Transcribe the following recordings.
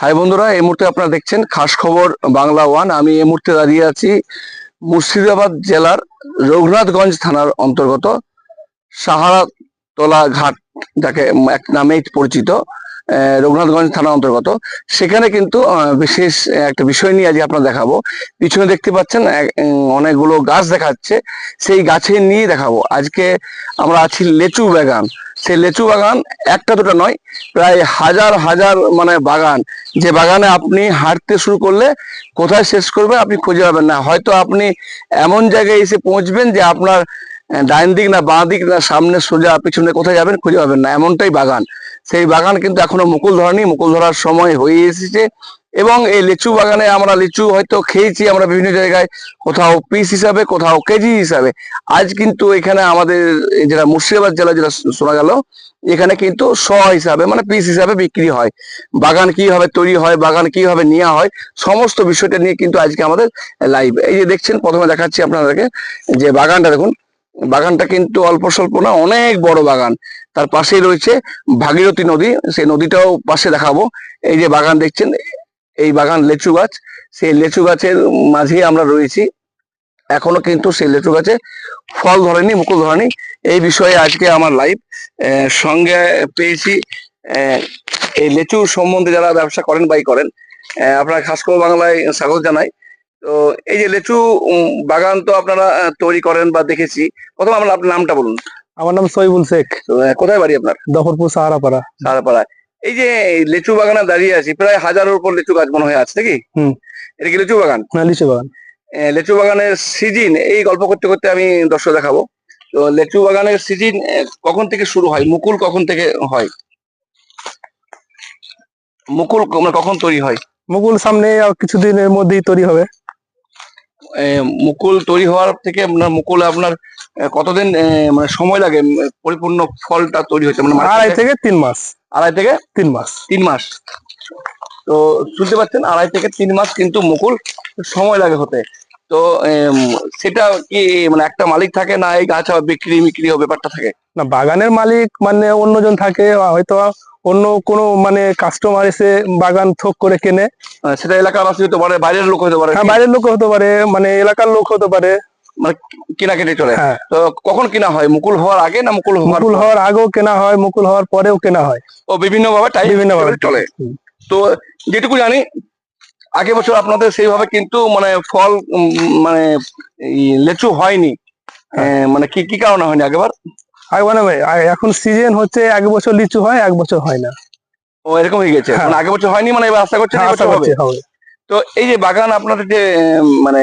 High বন্ধুরা, এই মুহূর্তে আপনারা দেখছেন খাস খবর বাংলা ওয়ান। আমি এই মুহূর্তে দাঁড়িয়ে আছি মুর্শিদাবাদ জেলার রঘুনাথগঞ্জ থানার অন্তর্গত সাহারাতলা ঘাট, যাকে এক নামেই পরিচিত। রঘুনাথগঞ্জ থানার অন্তর্গত। সেখানে কিন্তু বিশেষ একটা বিষয় নিয়ে আজকে আপনার দেখাবো। পিছনে দেখতে পাচ্ছেন অনেকগুলো গাছ দেখাচ্ছে। সেই গাছে নিয়ে দেখাবো। আজকে আমরা আছি লেচু বাগান। সেই লেচু বাগান একটা দুটো নয়, প্রায় হাজার হাজার মানে বাগান। যে বাগানে আপনি হাঁটতে শুরু করলে কোথায় শেষ করবে আপনি খুঁজে পাবেন না। হয়তো আপনি এমন জায়গায় এসে পৌঁছবেন যে আপনার ডাইন দিক না বাঁ দিক না, সামনে সোজা পিছনে কোথায় যাবেন খুঁজে পাবেন না, এমনটাই বাগান। সেই বাগান কিন্তু এখনও মুকুল ধরেনি, মুকুল ধরার সময় হয়ে এসেছে। এবং এই লিচু বাগানে আমরা লিচু হয়তো খেয়েছি আমরা বিভিন্ন জায়গায়, কোথাও পিস হিসাবে, কোথাও কেজি হিসাবে। আজ কিন্তু এখানে আমাদের যেটা মুর্শিদাবাদ জেলা যেটা শোনা গেল, এখানে কিন্তু শ হিসাবে মানে পিস হিসাবে বিক্রি হয়। বাগান কীভাবে তৈরি হয়, বাগান কীভাবে নেওয়া হয়, সমস্ত বিষয়টা নিয়ে কিন্তু আজকে আমাদের লাইভ এই যে দেখছেন, প্রথমে দেখাচ্ছি আপনাদেরকে যে বাগানটা দেখুন। বাগানটা কিন্তু অল্প স্বল্প না, অনেক বড় বাগান। তার পাশেই রয়েছে ভাগীরথী নদী, সেই নদীটাও পাশে দেখাবো। এই যে বাগান দেখছেন, এই বাগান লেচু গাছ। সেই লেচু গাছের মাঝেই আমরা রয়েছি। এখনও কিন্তু সেই লেচু গাছে ফল ধরেনি, মুকুল ধরেনি। এই বিষয়ে আজকে আমার লাইভ সঙ্গে পেয়েছি এই লেচু সম্বন্ধে যারা ব্যবসা করেন বাই করেন আপনারা খাস করে বাংলায় স্বাগত জানাই। তো এই যে লেচু বাগান তো আপনারা তৈরি করেন বা দেখেছি। প্রথম আমার আপনার নামটা বলুন। আমার নাম সইবুল শেখ। আহ, কোথায় বাড়ি আপনার? দফরপুর সাহারাপাড়া। সারাপাড়ায় এই যে লেচু বাগানে দাঁড়িয়ে আছি প্রায় হাজারের উপর লেচু গাছ মনে হয় আছে নাকি? হুম। এটা কি লেচু বাগান? হ্যাঁ লিচু বাগান। লেচু বাগানের সিজন এই গল্প করতে করতে আমি দর্শক দেখাবো। তো লেচু বাগানের সিজন কখন থেকে শুরু হয়? মুকুল কখন থেকে হয়? মুকুল মানে কখন তৈরি হয়? মুকুল সামনে আর কিছুদিনের মধ্যেই তৈরি হবে। মুকুল তৈরি হওয়ার থেকে আপনার মুকুল আপনার কতদিন আহ, মানে সময় লাগে পরিপূর্ণ ফলটা তৈরি হচ্ছে মানে আড়াই থেকে তিন মাস। আড়াই থেকে তিন মাস। তিন মাস। তো শুনতে পাচ্ছেন আড়াই থেকে তিন মাস কিন্তু মুকুল সময় লাগে হতে। তো সেটা কি মানে একটা মালিক থাকে না এই গাছ বিক্রি বিক্রি ব্যাপারটা থাকে? না বাগানের মালিক মানে অন্যজন থাকে হয়তো অন্য কোনো মানে কাস্টমার এসে বাগান থোক করে কেনে। সেটা এলাকার হতে পারে বাইরের লোক হতে পারে। হ্যাঁ বাইরের লোক হতে পারে মানে এলাকার লোক হতে পারে। মানে কিনা কেটে চলে। হ্যাঁ। তো কখন কিনা হয়? মুকুল হওয়ার আগে না মুকুল মুকুল হওয়ার আগেও কেনা হয় মুকুল হওয়ার পরেও কেনা হয়। ও বিভিন্ন ভাবে টাইম বিভিন্ন ভাবে চলে তো যেটুকু জানি আগে বছর আপনাদের সেইভাবে কিন্তু মানে ফল মানে লেচু হয়নি। হ্যাঁ। মানে কি কি কারণে হয়নি আগেবার মানে এখন সিজন হচ্ছে এক বছর লিচু হয় এক বছর হয় না। ও এরকম হয়ে গেছে। হ্যাঁ। মানে আগে বছর হয়নি মানে এবার আশা করছেন হ্যাঁ, এই আশা বছর হবে। তো এই যে বাগান আপনাদের যে মানে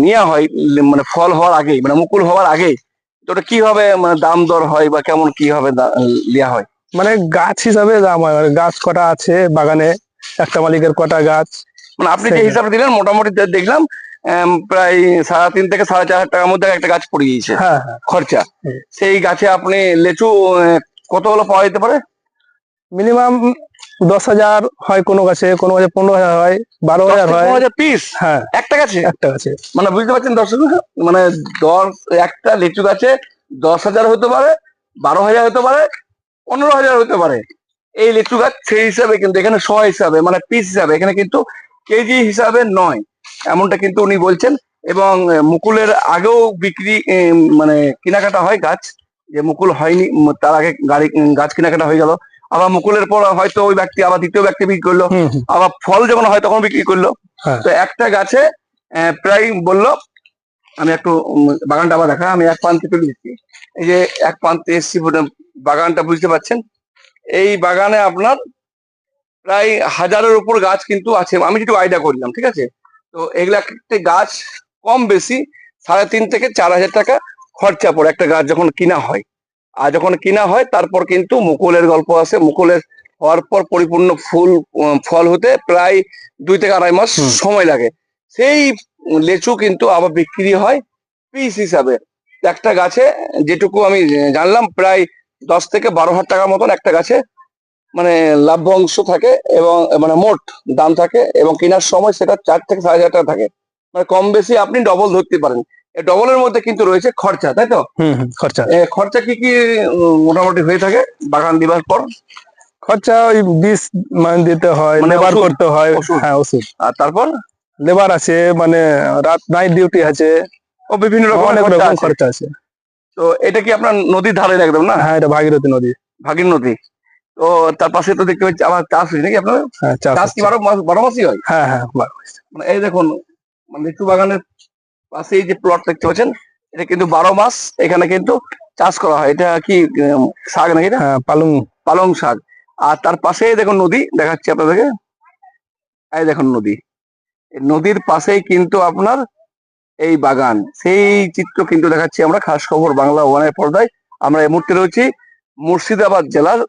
নেওয়া হয় মানে ফল হওয়ার আগেই মানে মুকুল হওয়ার আগেই তো ওটা কীভাবে মানে দাম দর হয় বা কেমন কি ভাবে নেওয়া হয়? মানে গাছ হিসাবে দাম হয় মানে গাছ কটা আছে বাগানে একটা মালিকের কটা গাছ। মানে আপনি যে। হিসাবে দিলেন মোটামুটি দেখলাম প্রায় সাড়ে তিন থেকে সাড়ে চার হাজার টাকার মধ্যে একটা গাছ পড়ে গিয়েছে। হ্যাঁ হ্যাঁ। খরচা। সেই গাছে আপনি লেচু আহ, কত হলো পাওয়া যেতে পারে? মিনিমাম দশ হাজার হয় কোনো গাছে কোনো গাছে পনেরো হাজার হয় বারো হাজার হয়। পিস হ্যাঁ। একটা গাছে? একটা গাছে। মানে বুঝতে পারছেন দর্শক মানে দশ একটা লিচু গাছে দশ হাজার হতে পারে বারো হাজার হতে পারে পনেরো হাজার হতে পারে। এই লিচু গাছ সেই হিসাবে কিন্তু এখানে শ হিসাবে মানে পিস হিসাবে এখানে কিন্তু কেজি হিসাবে নয় এমনটা কিন্তু উনি বলছেন। এবং মুকুলের আগেও বিক্রি মানে কেনাকাটা হয় গাছ যে মুকুল হয়নি তার আগে গাড়ি গাছ কেনাকাটা হয়ে গেল। আবার মুকুলের পর হয়তো ওই ব্যক্তি আবার দ্বিতীয় ব্যক্তি বিক্রি করল আবার ফল যখন হয় তখন বিক্রি করল। হ্যাঁ। তো একটা গাছে আহ, প্রায় বলল আমি একটু বাগানটা আবার দেখা আমি এক প্রান্তে তুলে দিচ্ছি এই যে এক প্রান্তে এসছি বাগানটা বুঝতে পারছেন? এই বাগানে আপনার প্রায় হাজারের উপর গাছ কিন্তু আছে। আমি যেটুকু আইডিয়া করলাম ঠিক আছে? তো এগুলা একটা গাছ কম বেশি সাড়ে তিন থেকে চার হাজার টাকা খরচা পড়ে একটা গাছ যখন কিনা হয়। আর যখন কিনা হয় তারপর কিন্তু মুকুলের গল্প আছে। মুকুলের হওয়ার পর পরিপূর্ণ ফুল ফল হতে প্রায় দুই থেকে আড়াই মাস সময় লাগে। সেই লেচু কিন্তু আবার বিক্রি হয় পিস হিসাবে। একটা গাছে যেটুকু আমি জানলাম প্রায় দশ থেকে বারো হাজার টাকার মতন একটা গাছে মানে লাভ্য অংশ থাকে এবং মানে মোট দাম থাকে এবং কেনার সময় সেটা চার থেকে সাড়ে হাজার টাকা থাকে। মানে কম বেশি আপনি ডবল ধরতে পারেন। ডবলের মধ্যে কিন্তু রয়েছে খরচা তাই তো? খরচা। খরচা কি কি মোটামুটি হয়ে থাকে বাগান দিবার পর? খরচা ওই বিষ মানে দিতে হয় মানে লেবার করতে হয় ওষুধ? হ্যাঁ ওষুধ। আর তারপর? লেবার আছে মানে রাত নাইট ডিউটি আছে। ও বিভিন্ন রকম অনেক রকম খরচা আছে। তো এটা কি আপনার নদীর ধারে একদম না? হ্যাঁ এটা ভাগীরথী নদী। ভাগীর নদী। তো তার পাশে তো দেখতে পাচ্ছি আমার চাষ হয়েছে নাকি আপনার? হ্যাঁ চাষ কি বারো মাস বারো মাসই হয়? হ্যাঁ হ্যাঁ মানে এই দেখুন মানে লিচু বাগানের পাশে এই যে প্লট দেখতে পাচ্ছেন এটা কিন্তু বারো মাস এখানে কিন্তু চাষ করা হয়। এটা কি শাক নাকি এটা? হ্যাঁ পালং। পালং শাক। আর তার পাশেই দেখুন নদী দেখাচ্ছি আপনাদেরকে। এই দেখুন নদী। নদীর পাশেই কিন্তু আপনার এই বাগান। সেই চিত্র কিন্তু দেখাচ্ছি আমরা। খাস খবর বাংলা ওয়ানের পর্দায়। আমরা এই মুহূর্তে রয়েছি মুর্শিদাবাদ জেলার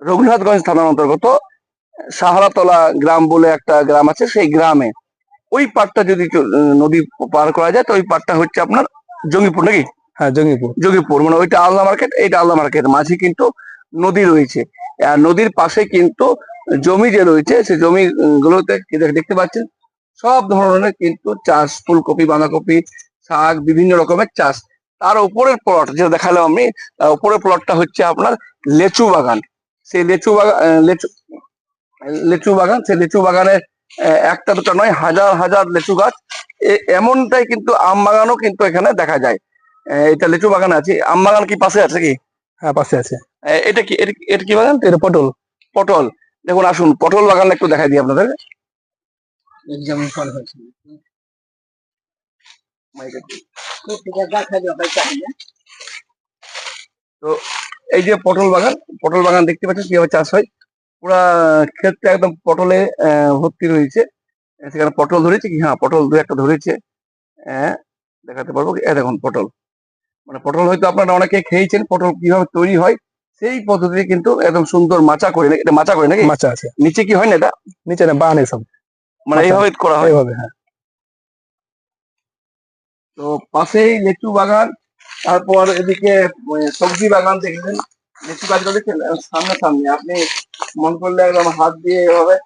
রঘুনাথগঞ্জ থানার অন্তর্গত। সাহারাতলা গ্রাম বলে একটা গ্রাম আছে সেই গ্রামে। ওই পাটটা যদি নদী পার করা যায় তো ওই পাটটা হচ্ছে আপনার জঙ্গিপুর নাকি? হ্যাঁ জঙ্গিপুর। জঙ্গিপুর মানে ওইটা আলদা মার্কেট এইটা আলদা মার্কেট। মাঝে কিন্তু নদী রয়েছে। নদীর পাশে কিন্তু জমি যে রয়েছে সেই জমি গুলোতে দেখতে পাচ্ছেন? সব ধরনের কিন্তু চাষ ফুলকপি বাঁধাকপি শাক বিভিন্ন রকমের চাষ। তার উপরের প্লট যেটা দেখালাম আমি উপরের প্লটটা হচ্ছে আপনার লেচু বাগান। সেই লেচু বাগান লেচু লেচু বাগান সেই লেচু বাগানের একটা দুটা নয় হাজার হাজার লেচু গাছ। এমনটাই কিন্তু আম বাগানও কিন্তু এখানে দেখা যায়। আহ, এটা লেচু বাগান আছে। আম বাগান কি পাশে আছে কি? হ্যাঁ পাশে আছে। এটা কি এটা কি- এটা কি বাগান? এটা পটল। পটল। দেখুন আসুন পটল বাগান একটু দেখাই দিই আপনাদের। যেমন ফল হয়েছে। তো এই যে পটল বাগান পটল বাগান দেখতে পাচ্ছেন কীভাবে চাষ হয়? পুরা ক্ষেতটা একদম পটলে ভর্তি রয়েছে। সেখানে পটল ধরেছে কি? হ্যাঁ পটল দু একটা ধরেছে। হ্যাঁ দেখাতে পারব? এই দেখুন পটল। মানে পটল হয়তো আপনারা অনেকে খেয়েছেন পটল কীভাবে তৈরি হয় সেই পদ্ধতিতে কিন্তু একদম সুন্দর মাচা করে নাকি এটা মাচা করে নাকি? মাচা আছে। নিচে কি হয় না এটা? নিচে না বান এসব মানে এইভাবে করা হয়। এইভাবে হ্যাঁ। তো পাশেই লিচু বাগান তারপর এদিকে সবজি বাগান দেখলেন। লিচু গাছগুলো দেখছেন? সামনে সামনে আপনি মন করলে একদম হাত দিয়ে এভাবে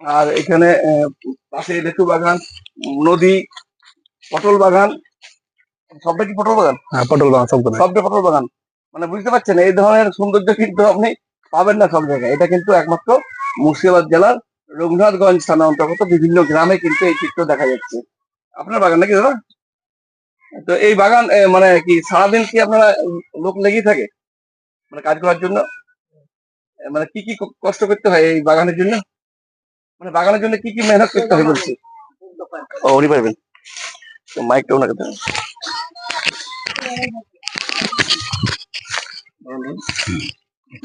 আর এখানে আহ, পাশে লেচু বাগান নদী পটল বাগান। সবটা কি পটল বাগান? হ্যাঁ পটল বাগান সব করে সবটা পটল বাগান। মানে বুঝতে পারছেন এই ধরনের সৌন্দর্য কিন্তু আপনি পাবেন না সব জায়গায়। এটা কিন্তু একমাত্র মুর্শিদাবাদ জেলার রঘুনাথগঞ্জ থানা অন্তর্গত বিভিন্ন গ্রামে কিন্তু এই চিত্র দেখা যাচ্ছে। আপনার বাগান নাকি দাদা? তো এই বাগান মানে কি সারাদিন কি আপনারা লোক লেগেই থাকে? মানে কাজ করার জন্য? মানে কি কি কষ্ট করতে হয় এই বাগানের জন্য? মানে বাগানের জন্য কি কি মেহনত করতে হয় বলছি? ও, উনি পারবেন। তো মাইকটা ওনাকে দেন।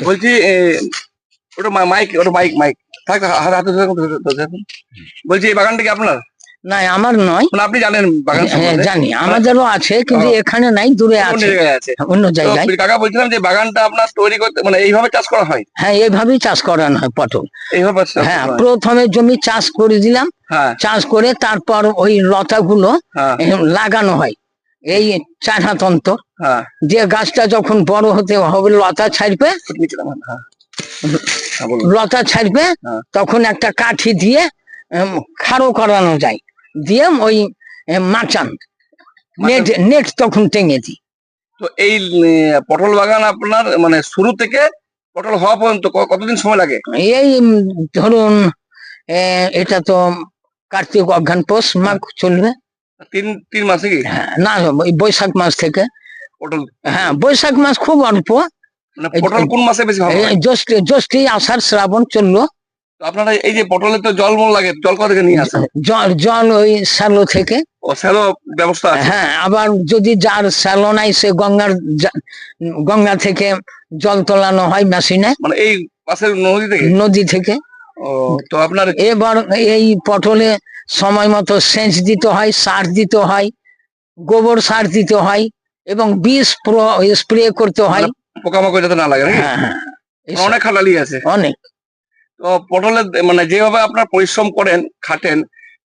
বলছি ওটা মাইক ওটা মাইক মাইক। থাক হাতে। বলছি এই বাগানটা কি আপনার? না আমার নয়। মানে আপনি জানেন বাগান হ্যাঁ? জানি। আমাদেরও আছে কিন্তু এখানে নাই দূরে আছে। অন্য জায়গায়। কাকা বলছিলাম যে বাগানটা আপনার তৈরি করতে মানে এইভাবে চাষ করা হয়? হ্যাঁ এইভাবেই চাষ করানো হয় পটল। এইভাবে হ্যাঁ প্রথমে জমি চাষ করে দিলাম। হ্যাঁ। চাষ করে তারপর ওই লতাগুলো হ্যাঁ। লাগানো হয়। এই অন্তর হ্যাঁ। যে গাছটা যখন বড় হতে হবে লতা ছাড়বে। লতা ছাড়বে হ্যাঁ। তখন একটা কাঠি দিয়ে খাড়ো করানো যায়। দিয়ে ওই মাচান নেট নেট তখন টেঙে দিই। তো এই পটল বাগান আপনার মানে শুরু থেকে পটল হওয়া পর্যন্ত কতদিন সময় লাগে? এই ধরুন এটা তো কার্তিক অজ্ঞান পোষ মাঘ চলবে। তিন তিন মাসে কি? হ্যাঁ, না বৈশাখ মাস থেকে। পটল। হ্যাঁ বৈশাখ মাস খুব অল্প। মানে পটল কোন মাসে বেশি ভালো? জ্যৈষ্ঠ জ্যৈষ্ঠী আষাঢ় শ্রাবণ চলল আপনারা এই যে পটলে তো জল মল লাগে জল কোথা থেকে নিয়ে আসেন জল জল ওই শ্যালো থেকে। ও স্যালো ব্যবস্থা হ্যাঁ আবার যদি যার শ্যালো নাই সে গঙ্গার গঙ্গা থেকে জল তোলানো হয় মেশিনে। মানে এই পাশের নদী থেকে? নদী থেকে। তো আপনার এবার এই পটলে সময় মতো সেচ দিতে হয় সার দিতে হয় গোবর সার দিতে হয় এবং বিষ স্প্রে করতে হয়। পোকামাকড় যাতে না লাগে হ্যাঁ হ্যাঁ। এসব অনেক খাটালি আছে। অনেক। তো পটলের মানে যেভাবে আপনার পরিশ্রম করেন খাটেন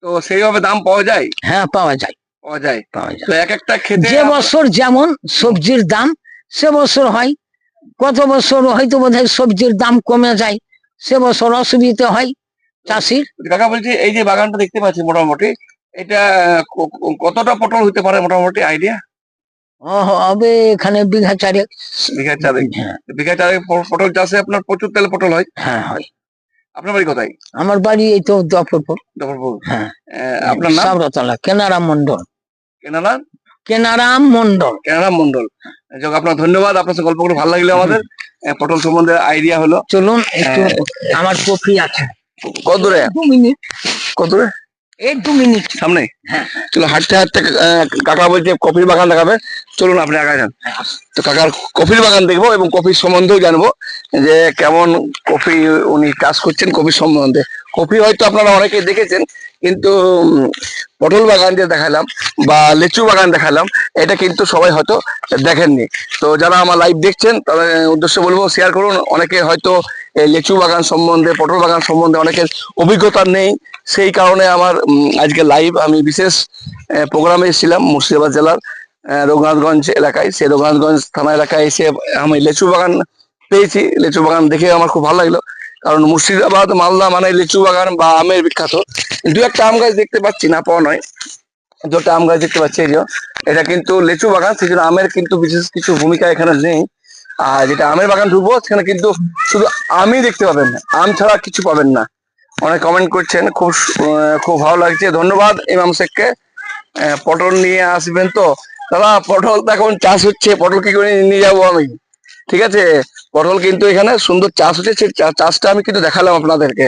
তো সেইভাবে দাম পাওয়া যায়? হ্যাঁ পাওয়া যায়। পাওয়া যায়। পাওয়া যায়। তো এক একটা খেতে যে বছর যেমন সবজির দাম সে বছর হয়। কত বছর হয়তো বোধহয় সবজির দাম কমে যায় সে বছর অসুবিধা হয়। চাষির? কাকা বলছি এই যে বাগানটা দেখতে পাচ্ছি মোটামুটি এটা কতটা পটল হতে পারে মোটামুটি আইডিয়া? হবে এখানে বিঘা চারেক। বিঘা চারেক। হ্যাঁ। বিঘা চারেক পটল চাষে আপনার প্রচুর তেলে পটল হয়? হ্যাঁ হয়। আপনার বাড়ি কোথায়? আমার বাড়ি এই তো জফরপুর হ্যাঁ। আপনার নাম? সাবরাতলা কেনারাম মন্ডল কেনারা কেনারাম মন্ডল কেনারাম মন্ডল আপনার ধন্যবাদ আপনার সাথে গল্প করে ভালো লাগল আমাদের। পটল সম্বন্ধে আইডিয়া হলো। চলুন একটু আমার কফি আছে। কত দূরে? দু মিনিট। কত দূরে? এই দু মিনিট। সামনে? হ্যাঁ। চলো হাঁটতে হাঁটতে কাকা বলছে কফির বাগান দেখাবে। চলুন আপনি আগে যান। তো কাকার কফির বাগান দেখব এবং কফির সম্বন্ধেও জানব যে কেমন কফি উনি চাষ করছেন কফির সম্বন্ধে। কফি হয়তো আপনারা অনেকেই দেখেছেন কিন্তু পটল বাগান যে দেখালাম বা লিচু বাগান দেখালাম এটা কিন্তু সবাই হয়তো দেখেননি। তো যারা আমার লাইভ দেখছেন তাদের উদ্দেশ্য বলব শেয়ার করুন। অনেকে হয়তো লিচু বাগান সম্বন্ধে, পটল বাগান সম্বন্ধে অনেকের অভিজ্ঞতা নেই। সেই কারণে আমার আজকে লাইভ আমি বিশেষ প্রোগ্রামে এসেছিলাম মুর্শিদাবাদ জেলার রঘুনাথগঞ্জ এলাকায়। সেই রঘুনাথগঞ্জ থানা এলাকায় এসে আমি লিচু বাগান পেয়েছি। লিচু বাগান দেখে আমার খুব ভালো লাগল। কারণ মুর্শিদাবাদ, মালদা মানে লিচু বাগান বা আমের বিখ্যাত। দু একটা আম গাছ দেখতে পাচ্ছি না, পাওয়া নয়। দু একটা আম গাছ দেখতে পাচ্ছি এটা কিন্তু লিচু বাগান, সেই জন্য আমের কিন্তু বিশেষ কিছু ভূমিকা এখানে নেই। আর যেটা আমের বাগান ঢুকবো সেখানে কিন্তু শুধু আমি দেখতে পাবেন আম ছাড়া কিছু পাবেন না। অনেক কমেন্ট করছেন, খুব খুব ভালো লাগছে, ধন্যবাদ ইমাম শেখকে। পটল নিয়ে আসবেন তো। দাদা, পটল তো এখন চাষ হচ্ছে, পটল কি করে নিয়ে যাব আমি? ঠিক আছে? পটল কিন্তু এখানে সুন্দর চাষ হচ্ছে। সেই চাষটা আমি কিন্তু দেখালাম আপনাদেরকে।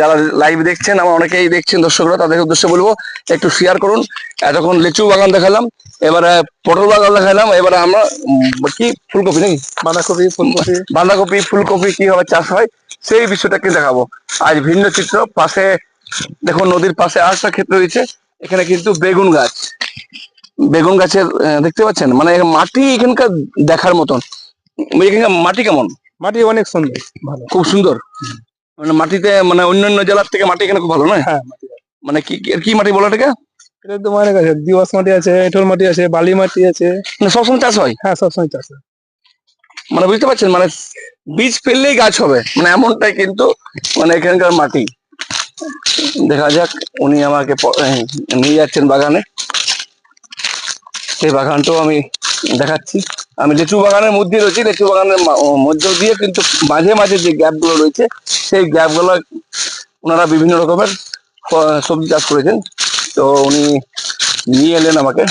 যারা লাইভ দেখছেন আমার অনেকেই দেখছেন দর্শকরা তাদের উদ্দেশ্যে বলব একটু শেয়ার করুন। এতক্ষণ লিচু বাগান দেখালাম এবারে পটল বাগান দেখালাম এবারে আমরা কি ফুলকপি নাকি? বাঁধাকপি ফুলকপি। বাঁধাকপি ফুলকপি কীভাবে চাষ হয় সেই বিষয়টাকে দেখাবো। আজ ভিন্ন চিত্র পাশে দেখুন নদীর পাশে আরেকটা ক্ষেত্র রয়েছে এখানে কিন্তু বেগুন গাছ। বেগুন গাছের দেখতে পাচ্ছেন? মানে মাটি এখানকার দেখার মতন। এখানকার মাটি কেমন? মাটি অনেক সুন্দর ভালো। খুব সুন্দর? মানে মাটিতে মানে অন্যান্য জেলার থেকে মাটি এখানে খুব ভালো নয় হ্যাঁ মানে কি কি- মাটি বলো এটাকে? এটা দিওয়াস মাটি আছে এঁঠল মাটি আছে বালি মাটি আছে। মানে সবসময় চাষ হয়? হ্যাঁ সবসময় চাষ হয়। মানে বুঝতে পারছেন মানে বীজ ফেললেই গাছ হবে। মানে এমনটাই কিন্তু মানে এখানকার মাটি। দেখা যাক উনি আমাকে নিয়ে যাচ্ছেন বাগানে। সেই বাগানটাও আমি দেখাচ্ছি। আমি লিচু বাগানের মধ্যে রয়েছি লিচু বাগানের মধ্য দিয়ে কিন্তু মাঝে মাঝে যে গ্যাপগুলো রয়েছে সেই গ্যাপগুলো ওনারা বিভিন্ন রকমের সবজি চাষ করেছেন। তো উনি নিয়ে এলেন আমাকে।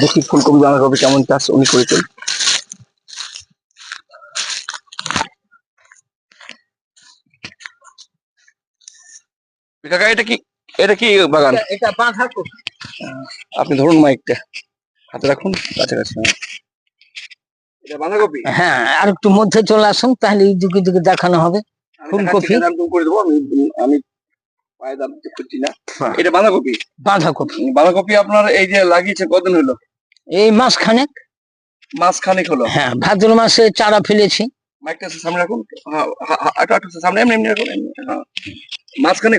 দেখি ফুলকপি বাঁধাকপি কেমন চাষ উনি করেছেন। কাকা এটা কি এটা কি বাগান? এটা- এটা বাঁধাকপি। আপনি ধরুন মাইকটা হাতে রাখুন কাছাকাছি হ্যাঁ। এটা বাঁধাকপি? হ্যাঁ আর একটু মধ্যে চলে আসুন তাহলে এই দিকে দিকে দেখানো হবে। ফুলকপি? করে দেবো? আমি আমি পায়ে দাম না। এটা বাঁধাকপি? বাঁধাকপি। বাঁধাকপি আপনার এই যে লাগিয়েছে কতদিন হলো? এই মাস খানেক মাস খানিক হলো? হ্যাঁ ভাদ্র মাসে চারা ফেলেছি। মাইকটা সামনে রাখুন। হ্যাঁ, হ্যাঁ, সামনে এমনি এমনি রাখুন।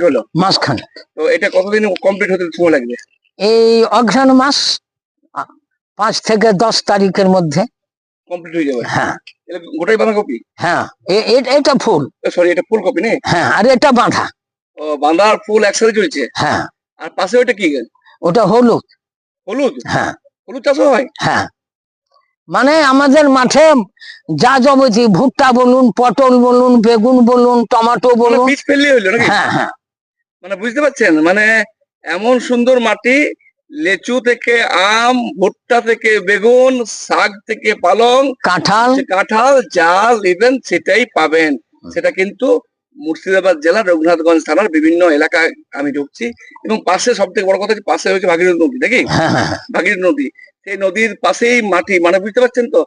হলো? মাস খানেক তো এটা কতদিন কমপ্লিট হতে সময় লাগবে? এই অঘ্রাণ মাস পাঁচ থেকে দশ তারিখের মধ্যে। কমপ্লিট হয়ে যাবে। হ্যাঁ। হ্যাঁ এটা ফুল। সরি এটা নেই হ্যাঁ আর এটা বাঁধা। ও বাঁধা আর ফুল একসাথে চলছে? হ্যাঁ। আর পাশে ওইটা কি? ওটা হলুদ। হলুদ? হ্যাঁ। হলুদ চাষও হয়? হ্যাঁ। মানে আমাদের মাঠে যা যাবতীয় ভুট্টা বলুন পটল বলুন বেগুন বলুন টমেটো বলুন। বীজ ফেললেই হইল নাকি? হ্যাঁ হ্যাঁ। মানে বুঝতে পারছেন মানে এমন সুন্দর মাটি লেচু থেকে আম ভুট্টা থেকে বেগুন শাক থেকে পালং কাঁঠাল। কাঁঠাল যা নেবেন সেটাই পাবেন। সেটা কিন্তু মুর্শিদাবাদ জেলার রঘুনাথগঞ্জ থানার বিভিন্ন এলাকায় আমি ঢুকছি। এবং পাশে সব থেকে বড় কথা হচ্ছে পাশে হচ্ছে ভাগীরথী নদী নাকি। ভাগীরথী নদী। সেই নদীর পাশেই মাটি। মানে বুঝতে পারছেন তো?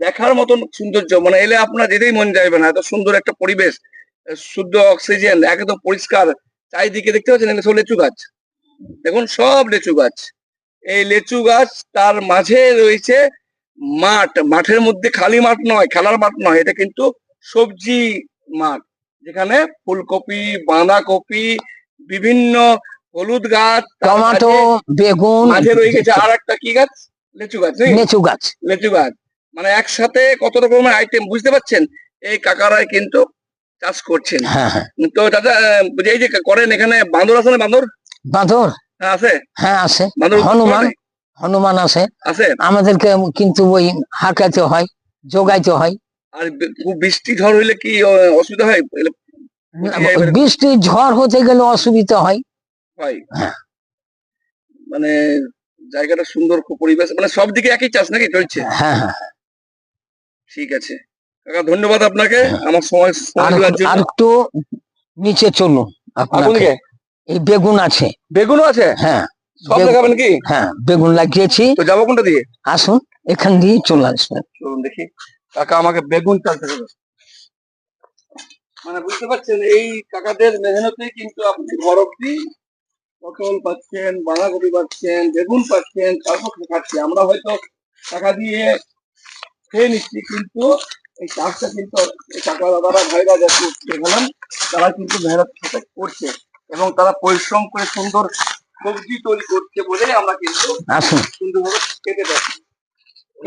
দেখার মতন সৌন্দর্য। মানে এলে আপনার যেতেই মন যাবে না। এত সুন্দর একটা পরিবেশ। শুদ্ধ অক্সিজেন একদম পরিষ্কার। চারিদিকে দেখতে পাচ্ছেন এগুলো সব লেচু গাছ। দেখুন সব লেচু গাছ। এই লেচু গাছ তার মাঝে রয়েছে মাঠ। মাঠের মধ্যে খালি মাঠ নয় খেলার মাঠ নয় এটা কিন্তু সবজি মাঠ। যেখানে ফুলকপি বাঁধাকপি বিভিন্ন হলুদ গাছ টমেটো বেগুন মাঝে রয়ে গেছে আর একটা কি গাছ? লেচু গাছ লেচু গাছ। লেচু গাছ। মানে একসাথে কত রকমের আইটেম বুঝতে পারছেন? এই কাকারাই কিন্তু চাষ করছেন। হ্যাঁ হ্যাঁ। তো দাদা এই যে করেন এখানে বাঁদর আছে না বাঁদর বাঁদর? হ্যাঁ আছে। হ্যাঁ আছে হনুমান হনুমান আছে। আছে? আমাদেরকে কিন্তু ওই হাঁকাতে হয় যোগাইতে হয়। আর খুব বৃষ্টি ঝড় হইলে কি অসুবিধা হয়? বৃষ্টি ঝড় হতে গেলে অসুবিধা হয়। হয়। হ্যাঁ। মানে জায়গাটা সুন্দর পরিবেশ মানে সব দিকে একই চাষ নাকি চলছে? হ্যাঁ হ্যাঁ। ঠিক আছে। কাকা ধন্যবাদ আপনাকে। আমার সময় আর একটু নিচে চলুন আপনাকে? এই বেগুন আছে। বেগুনও আছে? হ্যাঁ। সব দেখাবেন কি? হ্যাঁ বেগুন লাগিয়েছি। তো যাব কোনটা দিয়ে? আসুন এখান দিয়ে চলে আসবেন চলুন দেখি। কাকা আমাকে বেগুন দেখাবে মানে বুঝতে পারছেন এই কাকাদের মেহনতে কিন্তু আপনি ঘর অব্দি পটল পাচ্ছেন বাঁধাকপি পাচ্ছেন বেগুন পাচ্ছেন তারপর খাচ্ছি আমরা হয়তো টাকা দিয়ে খেয়ে নিচ্ছি কিন্তু এই চাষটা কিন্তু এই কাকা দাদারা ভাইরা যাচ্ছে দেখালাম তারা কিন্তু মেহনত করছে। এবং তারা পরিশ্রম করে সুন্দর সবজি তৈরি করছে বলে আমরা কিন্তু আসুন। সুন্দরভাবে খেতে পাচ্ছি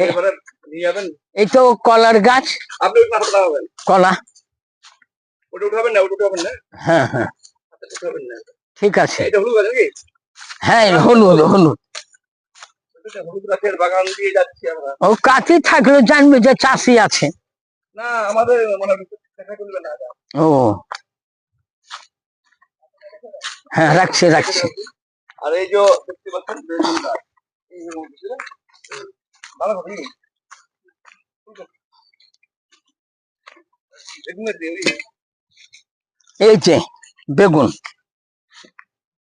এবারে নিয়ে যাবেন। এই তো কলার গাছ। আপনি কলা। ওটা উঠাবেন না? ওটা উঠাবেন না? হ্যাঁ হ্যাঁ। উঠাবেন না? ঠিক আছে। এটা হলুদ হ্যাঁ হলুদ হলুদ। বাগান দিয়ে যাচ্ছি আমরা। ও কাছে থাকলে জানবে যে চাষি আছে? না আমাদের মানে দেখা করবে না। ও। হ্যাঁ রাখছি রাখছি। আর এই যে দেখতে পাচ্ছেন বেগুন এই যে ভালো হবে এই বেগুন।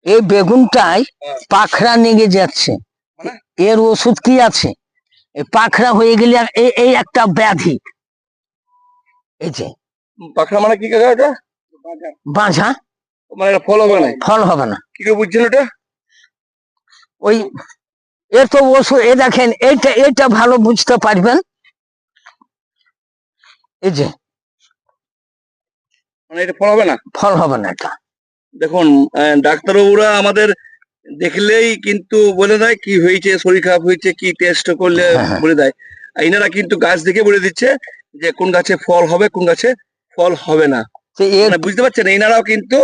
এই বেগুনটাই হ্যাঁ। পাখরা নিয়ে যাচ্ছে। মানে? এর ওষুধ কি আছে? পাখরা হয়ে গেলে আর এই- এই একটা ব্যাধি। এই যে। পাখরা মানে কি কাকা এটা? বাঁঝা। মানে এটা ফল হবে না ফল হবে না। কি করে বুঝছেন এটা ওই এর তো ওষুধ এ দেখেন এইটা এটা ভালো বুঝতে পারবেন। এই যে মানে এটা ফল হবে না? ফল হবে না এটা। দেখুন ডাক্তারবাবুরা আমাদের দেখলেই কিন্তু বলে দেয় কি হয়েছে শরীর খারাপ হয়েছে কি টেস্ট করলে হ্যাঁ, হ্যাঁ। বলে দেয়। আর এনারা কিন্তু গাছ দেখে বলে দিচ্ছে যে কোন গাছে ফল হবে কোন গাছে ফল হবে না। তো এর মানে বুঝতে পারছেন এনারাও কিন্তু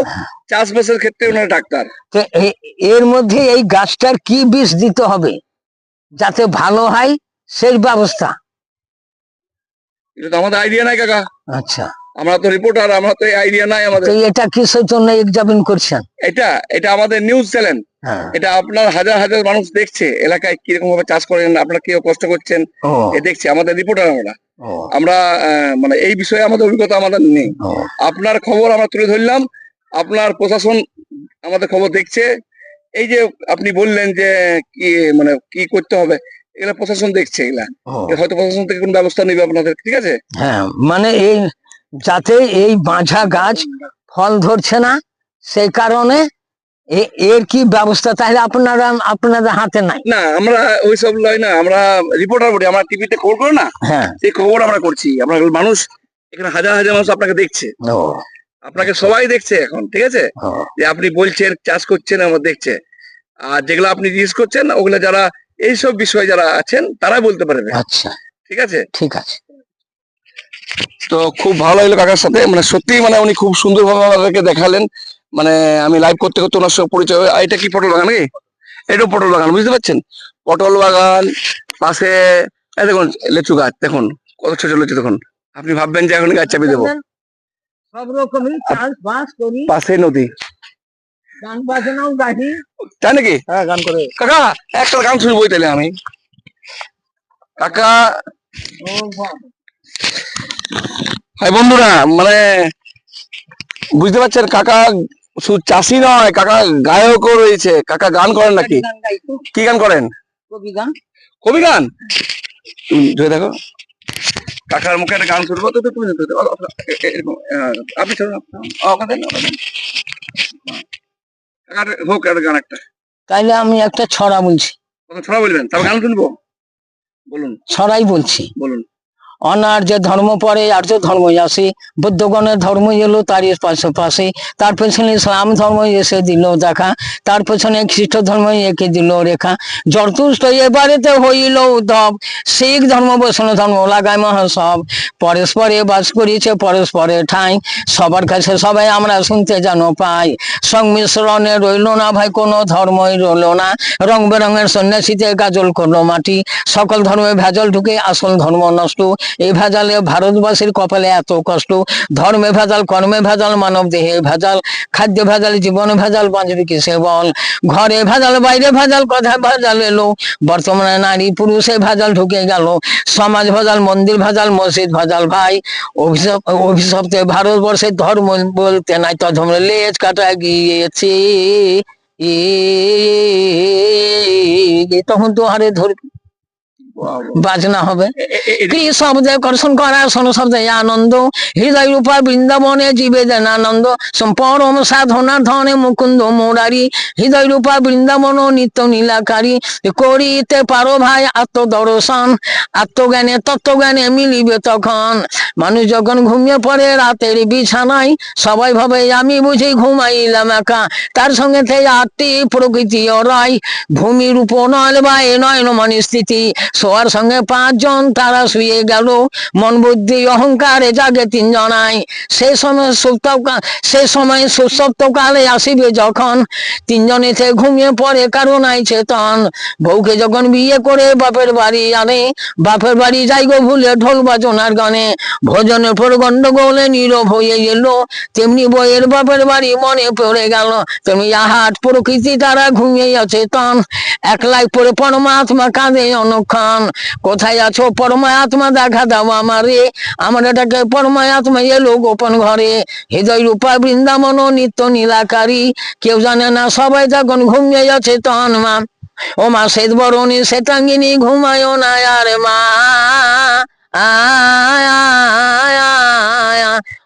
চাষবাসের ক্ষেত্রে ওনারা ডাক্তার। তো এর মধ্যে এই গাছটার কি বিষ দিতে হবে? যাতে ভালো হয় সেই ব্যবস্থা। এটা তো আমাদের আইডিয়া নাই কাকা। আচ্ছা। আমরা তো রিপোর্টার আমরা তো আইডিয়া নাই আমাদের। এটা কিসের জন্য এক্সামিন করছেন? এটা এটা আমাদের নিউজ চ্যানেল এটা আপনার হাজার হাজার মানুষ দেখছে এলাকায় কীরকম ভাবে চাষ করেন আপনারা কেউ কষ্ট করছেন। এ দেখছে আমাদের রিপোর্টার আমরা। আমরা মানে এই বিষয়ে আমাদের অভিজ্ঞতা আমাদের নেই। আপনার খবর আমরা তুলে ধরলাম। আপনার প্রশাসন আমাদের খবর দেখছে। এই যে আপনি বললেন যে কি মানে কি করতে হবে এগুলা প্রশাসন দেখছে এগুলা। হয়তো প্রশাসন থেকে কোন ব্যবস্থা নেবে আপনাদের ঠিক আছে? হ্যাঁ মানে এই যাতে এই বাঁঝা গাছ ফল ধরছে না সেই কারণে এর কি ব্যবস্থা? তাহলে আপনারা আপনাদের হাতে নাই। না আমরা ওইসব লয় না আমরা রিপোর্টার বলি আমরা টিভিতে খবর করে না? হ্যাঁ। সেই খবর আমরা করছি। আমরা মানুষ এখানে হাজার হাজার মানুষ আপনাকে দেখছে। ও। আপনাকে সবাই দেখছে এখন ঠিক আছে? যে আপনি বলছেন চাষ করছেন আমার দেখছে। আর যেগুলো আপনি জিজ্ঞেস করছেন ওগুলো যারা এইসব বিষয়ে যারা আছেন তারাই বলতে পারবে। আচ্ছা। ঠিক আছে? ঠিক আছে। তো খুব ভালো লাগল কাকার সাথে। মানে সত্যি মানে উনি খুব সুন্দর ভাবে আমাদেরকে দেখালেন। মানে আমি লাইভ করতে করতে ওনার সঙ্গে পরিচয় হয়ে- এটা কি পটল বাগান নাকি? এটা পটল বাগান বুঝতে পারছেন? পটল বাগান পাশে দেখুন লেচু গাছ দেখুন কত ছোট লেচু দেখুন। আপনি ভাববেন যে এখন গাছ চাপিয়ে দেবো। সব রকমই চাষবাস করি। পাশে নদী। গান বাজনাও গাহি। তাই নাকি? হ্যাঁ গান করে। কাকা একটা গান শুনব তাহলে আমি। কাকা। হাই বন্ধুরা মানে বুঝতে পারছেন কাকা শুধু চাষি নয় কাকা গায়কও রয়েছে। কাকা গান করেন নাকি? কি গান করেন? কবি গান। কবি গান? তুমি ধরে দেখো। কাকার মুখে একটা গান শুনব তো তুমি এরকম, আপনি শুনুন। কাকার হোক একটা গান একটা। তাইলে আমি একটা ছড়া বলছি। ছড়া বলবেন? তারপর গান শুনব। বলুন। ছড়াই বলছি। বলুন। অনার্য ধর্ম পরে আর্য ধর্ম আসে বৌদ্ধগণের ধর্ম এলো তার পাশে পাশে তার পেছনে ইসলাম ধর্ম এসে দিল দেখা, তার পেছনে খ্রিস্ট ধর্ম একে দিল রেখা। জরতুষ্ট এবারেতে হইল উদ্ধব, শিখ ধর্ম, বৈষ্ণব ধর্ম লাগায় মহাসব। পরস্পরে বাস করিছে পরস্পরে ঠাঁই, সবার কাছে সবাই আমরা শুনতে যেন পাই। সংমিশ্রণে রইল না ভাই, কোনো ধর্মই রইল না। রং বেরঙের সন্ন্যাসীতে গাজল করল মাটি, সকল ধর্মে ভেজল ঢুকে আসল ধর্ম নষ্ট। এই ভেজালে ভারতবাসীর কপালে এত কষ্ট ধর্মে ভেজাল কর্মে ভেজাল মানব দেহে ভেজাল খাদ্য ভেজাল জীবন ভেজাল বাঁচবে কিসে বল ঘরে ভেজাল বাইরে ভেজাল কথা ভেজাল এলো বর্তমানে নারী পুরুষে ভেজাল ঢুকে গেল সমাজ ভেজাল মন্দির ভেজাল মসজিদ ভেজাল ভাই অভিশাপ অভিশপ্তে ভারতবর্ষের ধর্ম বলতে নাই তো ধর্ম লেজ কাটা গিয়েছে তখন তো হারে ধর বাজনা হবে। কি শব্দে কর্ষণ করা শোন শব্দে আনন্দ। হৃদয় রূপা বৃন্দাবনে জীবে দেন আনন্দ পরম সাধনার ধনে মুকুন্দ মোরারি। হৃদয় রূপা বৃন্দাবন নিত্য নীলাকারী। করিতে পারো ভাই আত্মদর্শন। আত্মজ্ঞানে তত্ত্বজ্ঞানে মিলিবে তখন। মানুষ যখন ঘুমিয়ে পড়ে রাতের বিছানায় সবাই ভাবে আমি বুঝি ঘুমাইলাম একা। তার সঙ্গে থেকে আটটি প্রকৃতি অরাই। ভূমির উপনয়ন বা এ নয়ন মানে স্থিতি। শোয়ার সঙ্গে পাঁচজন তারা শুয়ে গেল। মন বুদ্ধি অহংকারে জাগে তিনজনাই। সে সময় সুপ্ত সে সময় সুসপ্ত কালে আসিবে যখন। তিনজনেতে ঘুমিয়ে পড়ে কারও নাই চেতন। বউকে যখন বিয়ে করে বাপের বাড়ি আনে, বাপের বাড়ি যাই গো ভুলে ঢোল বাজনার গানে। ভোজনের পর গন্ডগোলে নীরব হয়ে গেল তেমনি বইয়ের বাপের বাড়ি মনে পড়ে গেল। তেমনি আহাট প্রকৃতি তারা ঘুমিয়ে আছে তন একলাই পরে পরমাত্মা কাঁদে অনক্ষণ। কোথায় আছো? পরমায়াত্মা দেখা দাও আমারে। আমার এটাকে পরমায়াত্মা এলো গোপন ঘরে। হৃদয় রূপা বৃন্দাবন নিত্য নীলাকারী কেউ জানে না সবাই তখন ঘুমিয়ে আছে তন মা। ও মা শ্বেত বরণী শ্বেতাঙ্গিনী ঘুমায় না আর মা।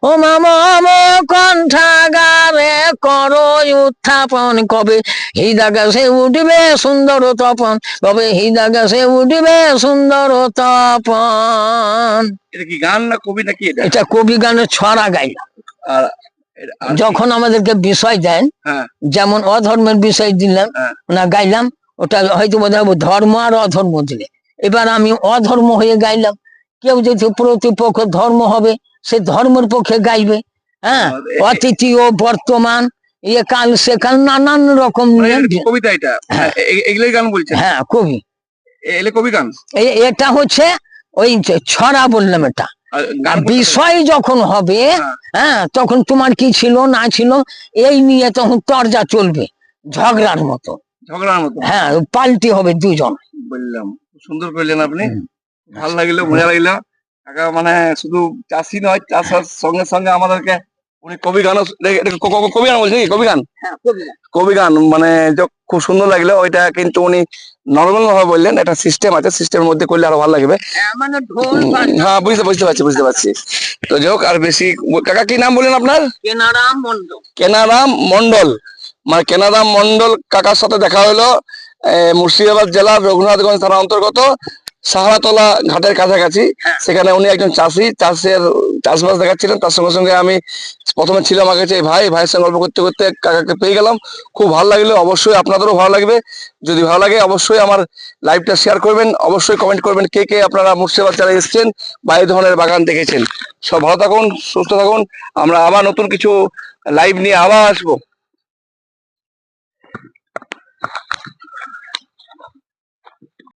ও মম কণ্ঠাগারে করো উত্থাপন কবে? হৃদা গাছে উঠবে সুন্দর তপন কবে হৃদা গাছে উঠবে সুন্দর তপন? এটা কি গান না কবি নাকি এটা? কবি গানের ছড়া গাই আর? যখন আমাদেরকে বিষয় দেন হ্যাঁ। যেমন অধর্মের বিষয় দিলাম হ্যাঁ। না গাইলাম ওটা হয়তো বোধ ধর্ম আর অধর্ম দিলে। এবার আমি অধর্ম হয়ে গাইলাম কেউ যদি প্রতিপক্ষ ধর্ম হবে সে ধর্মের পক্ষে গাইবে হ্যাঁ? অতিথি ও বর্তমান ইয়ে কাল সে কাল নানান রকম মানে কবিতা এটা। হ্যাঁ। এগুলোই গান বলছেন? হ্যাঁ কবি। এলে কবি গান? এটা হচ্ছে ওই ছড়া বললাম এটা। বিষয় যখন হবে হ্যাঁ। হ্যাঁ তখন তোমার কি ছিল না ছিল এই নিয়ে তখন তরজা চলবে ঝগড়ার মতো। ঝগড়ার মতো। হ্যাঁ পাল্টি হবে দুজন। বললাম সুন্দর করলেন আপনি। ভালো লাগল মজা লাগল। কাকা মানে শুধু চাষি নয় চাষের সঙ্গে সঙ্গে আমাদেরকে উনি কবি গানও কবি গান বলছেন কি কবি গান? কবি গান। মানে খুব সুন্দর লাগল। ওইটা কিন্তু উনি নর্মাল ভাবে বললেন একটা সিস্টেম আছে সিস্টেমের মধ্যে করলে আরও ভালো লাগবে। হ্যাঁ বুঝতে বুঝতে পারছি বুঝতে পারছি। তো হোক আর বেশি কাকা কি নাম বললেন আপনার? কেনারাম মন্ডল কেনারাম মন্ডল মানে কেনারাম মন্ডল কাকার সাথে দেখা হলো মুর্শিদাবাদ জেলার রঘুনাথগঞ্জ থানা অন্তর্গত। সাহারাতলা ঘাটের কাছাকাছি। সেখানে উনি একজন চাষি চাষের চাষবাস দেখাচ্ছিলেন। তার সঙ্গে সঙ্গে আমি প্রথমে ছিলাম আগে যে ভাই ভাইয়ের সঙ্গে গল্প করতে করতে কাকাকে পেয়ে গেলাম। খুব ভালো লাগল। অবশ্যই আপনাদেরও ভালো লাগবে। যদি ভালো লাগে অবশ্যই আমার লাইভটা শেয়ার করবেন। অবশ্যই কমেন্ট করবেন কে কে আপনারা মুর্শিদাবাদ জেলায় এসেছেন বা এই ধরনের বাগান দেখেছেন। সব ভালো থাকুন সুস্থ থাকুন। আমরা আবার নতুন কিছু লাইভ নিয়ে আবার আসব।